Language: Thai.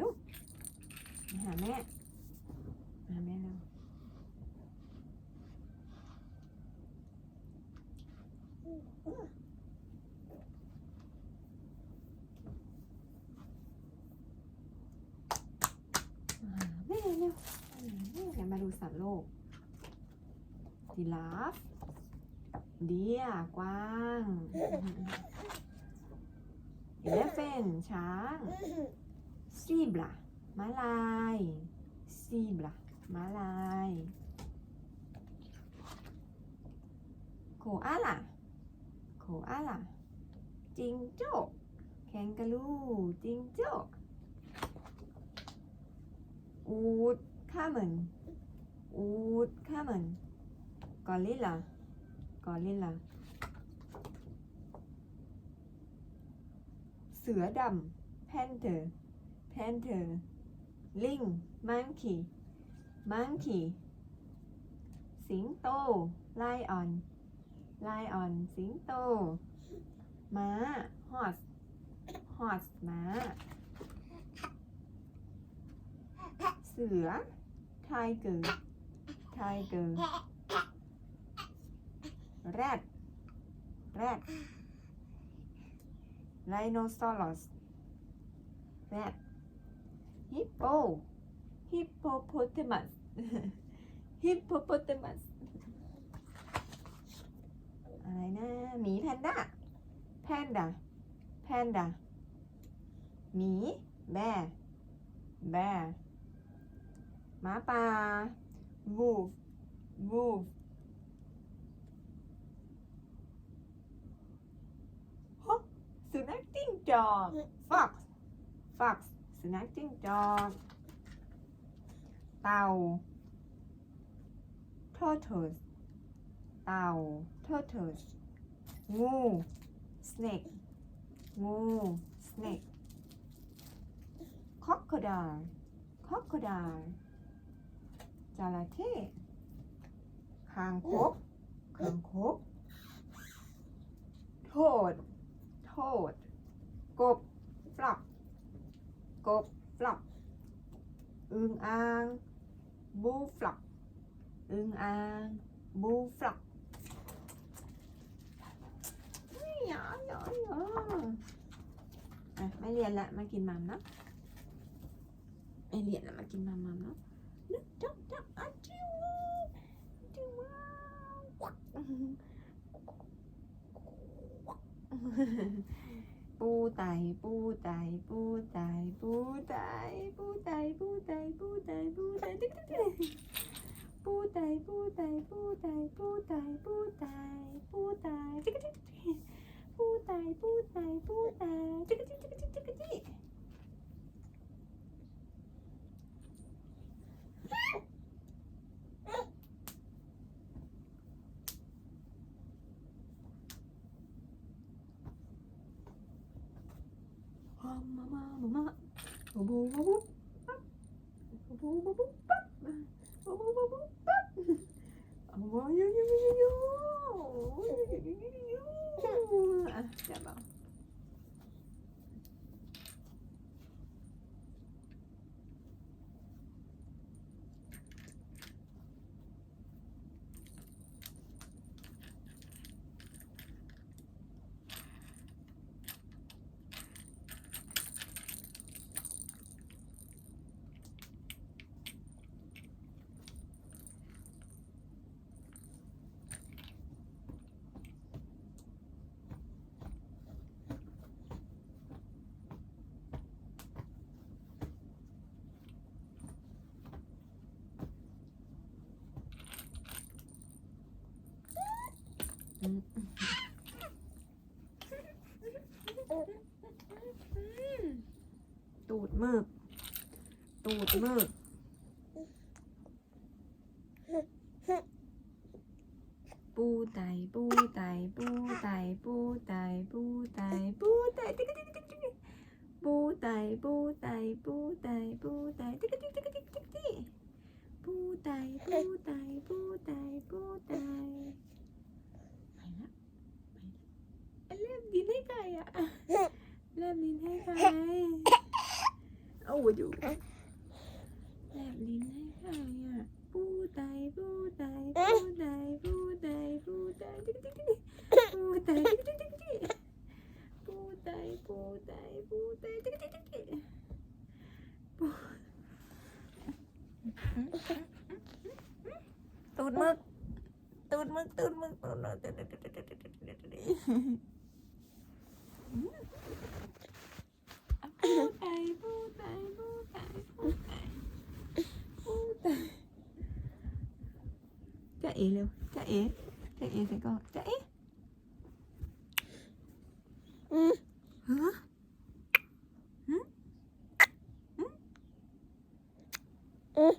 ร็วหาแม่หาแม่เร็วแม่เร็วแม่เดี๋วมาดูสัตว์โลกยีลาฟเดียกว้าง elephant ช้าง ซีบลาม้าลายซีบลาม้าลายโคอาล่าโคอาล่าจิงโจ้แคนการูจิงโจ้อูดข้าเหมือนอูดข้าเหมือนกอริลลากอริลลาเสือดำแพนเทอร์ panther lion monkey monkey สิงโต lion lion สิงโต ม้า horse horse ม้า เสือ tiger tiger rat rat rhinoceros rat ฮิปโปฮิปโปโปเตมัสฮิปโปโปเตมัสอะไรนะหมีแพนด้าแพนด้าแพนด้าหมีแบแบหมาป่าวูฟวูฟฮะสุนัขจิ้งจอกฟ็อกซ์ฟ็อกซ์ สุนัขจิ้งจอกเต่า tortoise เต่า tortoise งู snake งู snake crocodile crocodile จระเข้คางคกคางคกโทษ โทษ กบฟลอก กบฟลอกอึงอ่างบูฟลอกอึงอ่างบูฟลอกหยอยอยอะไม่เรียนละมากินมัมเนาะไม่เรียนละมากินมัมมัมเนาะนึกจับจับอะจิวจิวว้าว ปูไตปูไตปูไตปูไตปูไตปูไตปูไตปูไตติ๊กติ๊กติ๊กปูไตปูไตปูไตปูไตปูไตปูไตติ๊กติ๊กติ๊กปูไตปูไตปูไตจิ๊กจิ๊กจิ๊กจิ๊กจิ๊ก ママママママママママ มืกตูดมืกปูไตปูไตปูไตปูไตปูไตปูไตติ๊กติ๊กติ๊กติ๊กปูไตปูไตปูไตปูไตติ๊กติ๊กติ๊กติ๊กติ๊กติ๊กปูไตปูไตปูไต อยู่แลบลิ้นให้ใครอะผู้ใดผู้ใดผู้ใดผู้ใดผู้ใดผู้ใดผู้ใดผู้ใดผู้ใดตูดมึกตูดมึกตูดมึกตูดมึก tài vô tài vô tài vô tài vô tài chạy luôn chạy chạy thì con chạy hả? Ừ.